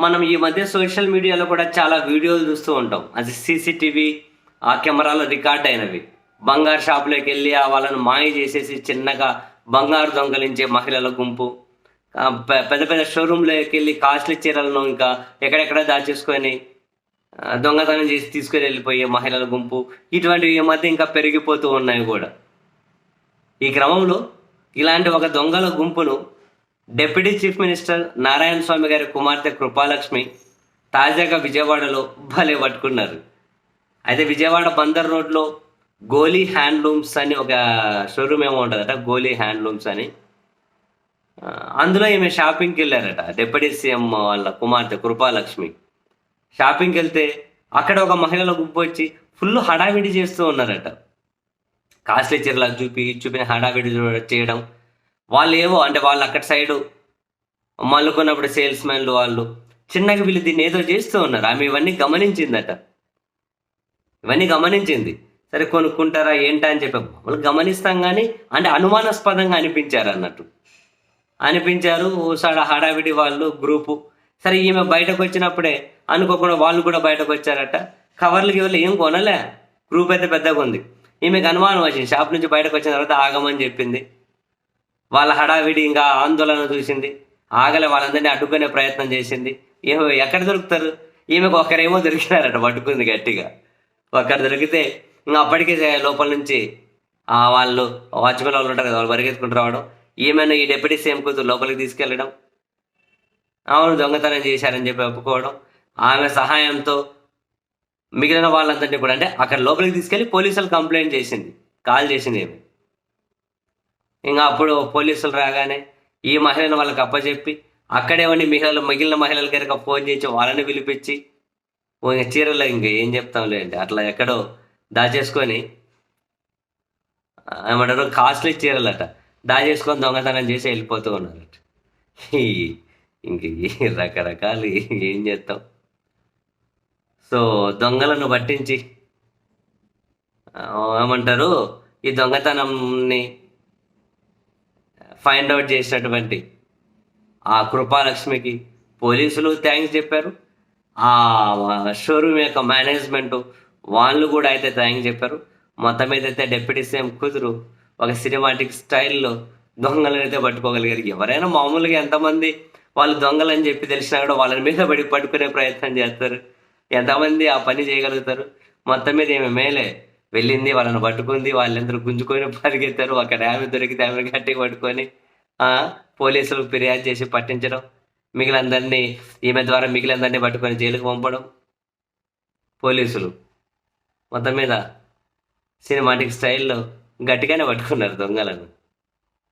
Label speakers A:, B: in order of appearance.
A: మనం ఈ మధ్య సోషల్ మీడియాలో కూడా చాలా వీడియోలు చూస్తూ ఉంటాం. అది సీసీటీవీ ఆ కెమెరాలో రికార్డ్ అయినవి. బంగారు షాపులోకి వెళ్ళి ఆ వాళ్ళని మాయ చేసేసి చిన్నగా బంగారు దొంగలించే మహిళల గుంపు. పె- పెద్ద పెద్ద షోరూంలోకి వెళ్ళి కాస్ట్లీ చీరలను ఇంకా ఎక్కడెక్కడ దాచేసుకొని దొంగతనం చేసి తీసుకొని వెళ్ళిపోయే మహిళల గుంపు. ఇటువంటివి ఈ మధ్య ఇంకా పెరిగిపోతూ ఉన్నాయి కూడా. ఈ క్రమంలో ఇలాంటి ఒక దొంగల గుంపును deputy chief minister Narayana Swamy గారి కుమార్తె కృపాలక్ష్మి తాజాగా విజయవాడలో భలే పట్టుకున్నారు. అయితే విజయవాడ బందర్ రోడ్లో గోలీ హ్యాండ్లూమ్స్ అని ఒక షోరూమ్ ఏమో ఉంటుందట గోలీ హ్యాండ్లూమ్స్ అని. అందులో ఈమె షాపింగ్కి వెళ్ళారట డిప్యూటీ సీఎం వాళ్ళ కుమార్తె కృపాలక్ష్మి. షాపింగ్కి వెళ్తే అక్కడ ఒక మహిళల గుంపు వచ్చి ఫుల్ హడావిడి చేస్తూ ఉన్నారట. కాస్ట్లీ చీరలకు చూపి చూపిన హడావిడి చేయడం వాళ్ళు ఏవో అంటే వాళ్ళు అక్కడ సైడు మల్లుకున్నప్పుడు సేల్స్ మ్యాన్లు వాళ్ళు చిన్నగా వీళ్ళు దీన్ని ఏదో చేస్తూ ఉన్నారు. ఆమె ఇవన్నీ గమనించిందట. ఇవన్నీ గమనించింది. సరే కొనుక్కుంటారా ఏంటా అని చెప్పి వాళ్ళు గమనిస్తాం కానీ అంటే అనుమానాస్పదంగా అనిపించారు అన్నట్టు. అనిపించారు ఓసారి హడావిడి వాళ్ళు గ్రూపు. సరే ఈమె బయటకు వచ్చినప్పుడే అనుకోకుండా వాళ్ళు కూడా బయటకు వచ్చారట కవర్లు గివర్లు ఏం కొనలే. గ్రూప్ అయితే పెద్దగా ఉంది. ఈమెకు అనుమానం వచ్చింది. షాప్ నుంచి బయటకు వచ్చిన తర్వాత ఆగమని చెప్పింది. వాళ్ళ హడావిడి ఇంకా ఆందోళన చూసింది. ఆగలే వాళ్ళందరినీ అడ్డుకునే ప్రయత్నం చేసింది. ఏమో ఎక్కడ దొరుకుతారు? ఈమెకు ఒకరేమో దొరికినారట పట్టుకుంది గట్టిగా. ఒకరు దొరికితే ఇంకా అప్పటికే లోపల నుంచి ఆ వాళ్ళు వాచ్మెన్ వాళ్ళు ఉంటారు కదా వాళ్ళు పరిగెత్తుకుంటూ రావడం. ఈమెను ఈ డిప్యూటీ సీఎం కూతురు లోపలికి తీసుకెళ్ళడం. అవును దొంగతనం చేశారని చెప్పి ఒప్పుకోవడం. ఆమె సహాయంతో మిగిలిన వాళ్ళందరినీ కూడా అంటే అక్కడ లోపలికి తీసుకెళ్ళి పోలీసులు కంప్లైంట్ చేసింది. కాల్ చేసింది ఏమి ఇంకా అప్పుడు పోలీసులు రాగానే ఈ మహిళను వాళ్ళకి అప్పచెప్పి అక్కడే ఉండి మహిళలు మిగిలిన మహిళల కనుక ఫోన్ చేసి వాళ్ళని పిలిపించి ఇంకా ఇంక చీరలో ఇంకా ఏం చెప్తాంలేండి అట్లా ఎక్కడో దాచేసుకొని ఏమంటారు కాస్ట్లీ చీరలట. దాచేసుకొని దొంగతనం చేసి వెళ్ళిపోతూ ఉన్నారట. ఇంక రకరకాలు ఏం చేస్తాం? సో దొంగలను పట్టించి ఏమంటారు ఈ దొంగతనంని ఫైండ్ అవుట్ చేసినటువంటి ఆ కృపాలక్ష్మికి పోలీసులు థ్యాంక్స్ చెప్పారు. ఆ షోరూమ్ యొక్క మేనేజ్మెంట్ వాళ్ళు కూడా అయితే థ్యాంక్స్ చెప్పారు. మొత్తం మీద అయితే డిప్యూటీ సీఎం కుదురు ఒక సినిమాటిక్ స్టైల్లో దొంగలను అయితే పట్టుకోగలిగారు. ఎవరైనా మామూలుగా ఎంతమంది వాళ్ళు దొంగలు అని చెప్పి తెలిసినా కూడా వాళ్ళని మీద పడి పట్టుకునే ప్రయత్నం చేస్తారు. ఎంతమంది ఆ పని చేయగలుగుతారు? మొత్తం మీద ఏమి మేలే. వెళ్ళింది వాళ్ళని పట్టుకుంది వాళ్ళందరూ గుంజుకొని పరిగెత్తారు. అక్కడ ఆమె దొరికితే ఆమె గట్టి పట్టుకొని పోలీసులు పోలీసులకు ఫిర్యాదు చేసి పట్టించడం మిగిలిందరినీ ఈమె ద్వారా మిగిలిందరినీ పట్టుకొని జైలుకు పంపడం. పోలీసులు మొత్తం మీద సినిమాటిక్ స్టైల్లో గట్టిగానే పట్టుకున్నారు దొంగలను.